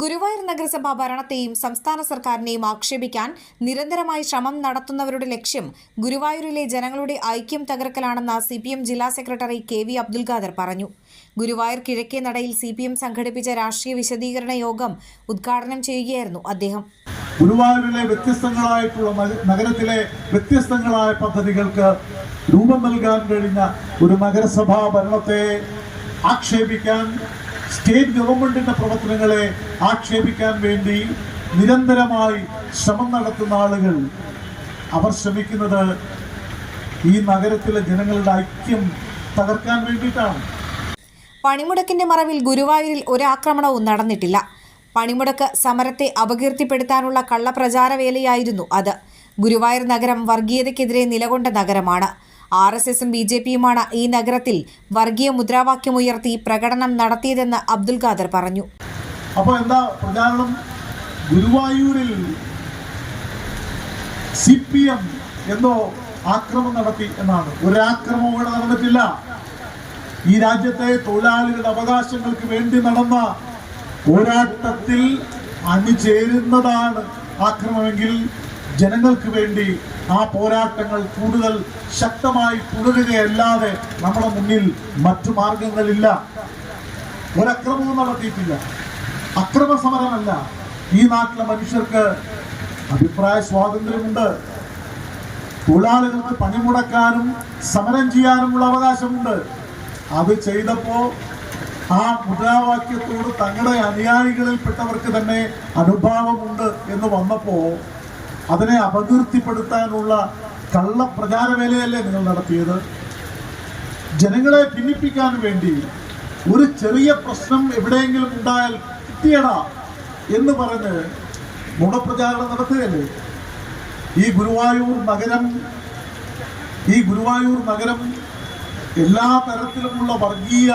Guruvayur നഗരസഭാ ഭരണത്തെയും സംസ്ഥാന സർക്കാരിനെയും ആക്ഷേപിക്കാൻ നിരന്തരമായി ശ്രമം നടത്തുന്നവരുടെ ലക്ഷ്യം ഗുരുവായൂരിലെ ജനങ്ങളുടെ ഐക്യം തകർക്കലാണെന്ന് സി പി എം ജില്ലാ secretary K V Abdul Khader പറഞ്ഞു. ഗുരുവായൂർ കിഴക്കേ നടയിൽ സി പി എം സംഘടിപ്പിച്ച രാഷ്ട്രീയ വിശദീകരണ യോഗം ഉദ്ഘാടനം ചെയ്യുകയായിരുന്നു അദ്ദേഹം. ഗുരുവായൂരിലെ വ്യത്യസ്തങ്ങളായിട്ടുള്ള നഗരത്തിലെ വ്യത്യസ്തങ്ങളായ പദ്ധതികൾക്ക് രൂപം നൽകാൻ കഴിഞ്ഞ ഒരു നഗരസഭാ ഭരണത്തെ ആക്ഷേപിക്കാൻ സ്റ്റേറ്റ് ഗവൺമെന്റിന്റെ പ്രവർത്തനങ്ങളെ ആക്ഷേപിക്കാൻ വേണ്ടി നിരന്തരമായി ശ്രമം നടത്തുന്ന ആളുകൾ അവർ ശ്രമിക്കുന്നത് ഈ നഗരത്തിലെ ജനങ്ങളുടെ ഐക്യം തകർക്കാൻ വേണ്ടിയിട്ടാണ്. പണിമുടക്കിന്റെ മറവിൽ ഗുരുവായൂരിൽ ഒരാക്രമണവും നടന്നിട്ടില്ല. പണിമുടക്ക് സമരത്തെ അപകീർത്തിപ്പെടുത്താനുള്ള കള്ളപ്രചാരവേലയായിരുന്നു അത്. ഗുരുവായൂർ നഗരം വർഗീയതയ്ക്കെതിരെ നിലകൊണ്ട നഗരമാണ്. ആർ എസ് എസും ബി ജെ പിയുമാണ് ഈ നഗരത്തിൽ വർഗീയ മുദ്രാവാക്യമുയർത്തി പ്രകടനം നടത്തിയതെന്ന് അബ്ദുൽ ഖാദർ പറഞ്ഞു. അപ്പോൾ എന്താ പ്രചാരണം? ഗുരുവായൂരിൽ സി പി എം എന്തോ ആക്രമം നടത്തി എന്നാണ്. ഒരാക്രമവും ഇവിടെ നടന്നിട്ടില്ല. ഈ രാജ്യത്തെ തൊഴിലാളികളുടെ അവകാശങ്ങൾക്ക് വേണ്ടി നടന്ന പോരാട്ടത്തിൽ അണിചേരുന്നതാണ് ആക്രമണമെങ്കിൽ ജനങ്ങൾക്ക് വേണ്ടി ആ പോരാട്ടങ്ങൾ കൂടുതൽ ശക്തമായി തുടരുകയല്ലാതെ നമ്മുടെ മുന്നിൽ മറ്റു മാർഗങ്ങളില്ല. ഒരക്രമവും നടത്തിയിട്ടില്ല. അക്രമ സമരമല്ല ഈ നാട്ടിലെ മനുഷ്യർക്ക് അഭിപ്രായ സ്വാതന്ത്ര്യമുണ്ട്. തൊഴിലാളികൾക്ക് പണിമുടക്കാനും സമരം ചെയ്യാനുമുള്ള അവകാശമുണ്ട്. അത് ചെയ്തപ്പോൾ ആ മുദ്രാവാക്യത്തോട് തങ്ങളുടെ അനുയായികളിൽപ്പെട്ടവർക്ക് തന്നെ അനുഭാവമുണ്ട് എന്ന് വന്നപ്പോ അതിനെ അപകീർത്തിപ്പെടുത്താനുള്ള കള്ളപ്രചാരവേലയല്ലേ നിങ്ങൾ നടത്തിയത്? ജനങ്ങളെ ഭിന്നിപ്പിക്കാൻ വേണ്ടി ഒരു ചെറിയ പ്രശ്നം എവിടെയെങ്കിലും ഉണ്ടായാൽ കിട്ടിയടാ എന്ന് പറഞ്ഞ് ഗുണപ്രചാരണം നടത്തുകയല്ലേ? ഈ ഗുരുവായൂർ നഗരം ഈ ഗുരുവായൂർ നഗരം എല്ലാ തരത്തിലുമുള്ള വർഗീയ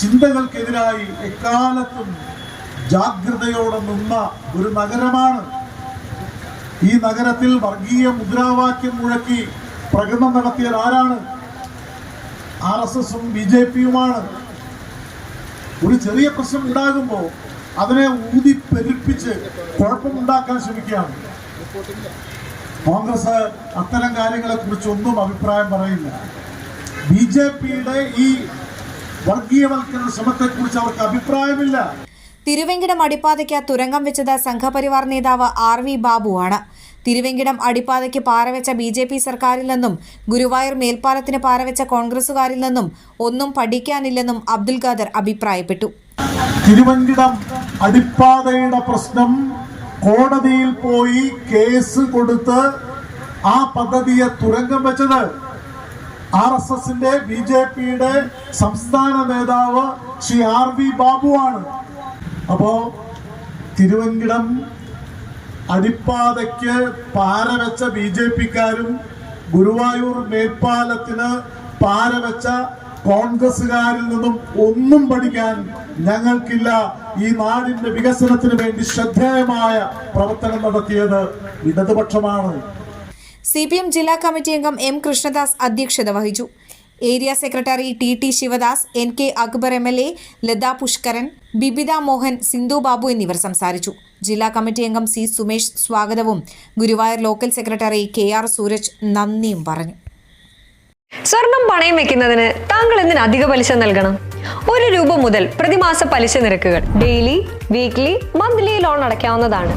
ചിന്തകൾക്കെതിരായി എക്കാലത്തും ജാഗ്രതയോടെ നിന്ന ഒരു നഗരമാണ്. ഈ നഗരത്തിൽ വർഗീയ മുദ്രാവാക്യം മുഴക്കി പ്രകടനം നടത്തിയത് ആരാണ് ആർ എസ് എസും ബി ജെ പിയുമാണ്. ഒരു ചെറിയ പ്രശ്നം ഉണ്ടാകുമ്പോൾ അതിനെ ഊതി പെരുപ്പിച്ച് കുഴപ്പമുണ്ടാക്കാൻ ശ്രമിക്കുകയാണ്. കോൺഗ്രസ് അത്തരം കാര്യങ്ങളെ കുറിച്ചൊന്നും അഭിപ്രായം പറയില്ല ബി ജെ പിയുടെ ഈ വർഗീയവൽക്കരണ ശ്രമത്തെക്കുറിച്ച് അവർക്ക് അഭിപ്രായമില്ല. തിരുവെങ്കിടം അടിപ്പാതയ്ക്ക് തുരങ്കം വെച്ചത് സംഘപരിവാർ നേതാവ് ആർ വി ബാബുവാണ്. തിരുവെങ്കിടം അടിപ്പാതയ്ക്ക് പാറവെച്ച ബി ജെ പി സർക്കാരിൽ നിന്നും ഗുരുവായൂർ മേൽപ്പാലത്തിന് പാറവെച്ച കോൺഗ്രസുകാരിൽ നിന്നും ഒന്നും പഠിക്കാനില്ലെന്നും അബ്ദുൽ ഖാദർ അഭിപ്രായപ്പെട്ടു. തിരുവെങ്കിടം അടിപ്പാതയുടെ പ്രശ്നം കോടതിയിൽ പോയി കേസ് കൊടുത്ത് ആ പദ്ധതിയെ തുരങ്കം വെച്ചത് ആർ എസ് എസിന്റെ ബി ജെ പിയുടെ സംസ്ഥാന നേതാവ് ശ്രീ ആർ വി ബാബുവാണ്. അപ്പോ തിരുവൻകിടം അടിപ്പാതയ്ക്ക് പാര വെച്ച ബി ജെ പിക്കാരും ഗുരുവായൂർ മേൽപ്പാലത്തിന് പാര വെച്ച കോൺഗ്രസുകാരിൽ നിന്നും ഒന്നും പഠിക്കാൻ ഞങ്ങൾക്കില്ല. ഈ നാടിന്റെ വികസനത്തിന് വേണ്ടി ശ്രദ്ധേയമായ പ്രവർത്തനം നടത്തിയത് ഇടതുപക്ഷമാണ്. സി പി എം ജില്ലാ കമ്മിറ്റി അംഗം എം കൃഷ്ണദാസ് അധ്യക്ഷത വഹിച്ചു. Area secretary T T Sivadas N K Akbar M L A Latha Pushkaran Bibitha Mohan Sindhu Babu എന്നിവർ സംസാരിച്ചു. ജില്ലാ കമ്മിറ്റി അംഗം സി സുമേഷ് സ്വാഗതവും. Guruvayur local secretary K R Sooraj നന്ദിയും പറഞ്ഞു. സ്വർണം പണയം വെക്കുന്നതിന് താങ്കൾ എന്തിന് അധിക പലിശ നൽകണം? ഒരു രൂപ മുതൽ പ്രതിമാസ പലിശ നിരക്കുകൾ ഡെയിലി വീക്ക്ലി മന്ത്ലി ലോൺ അടയ്ക്കാവുന്നതാണ്.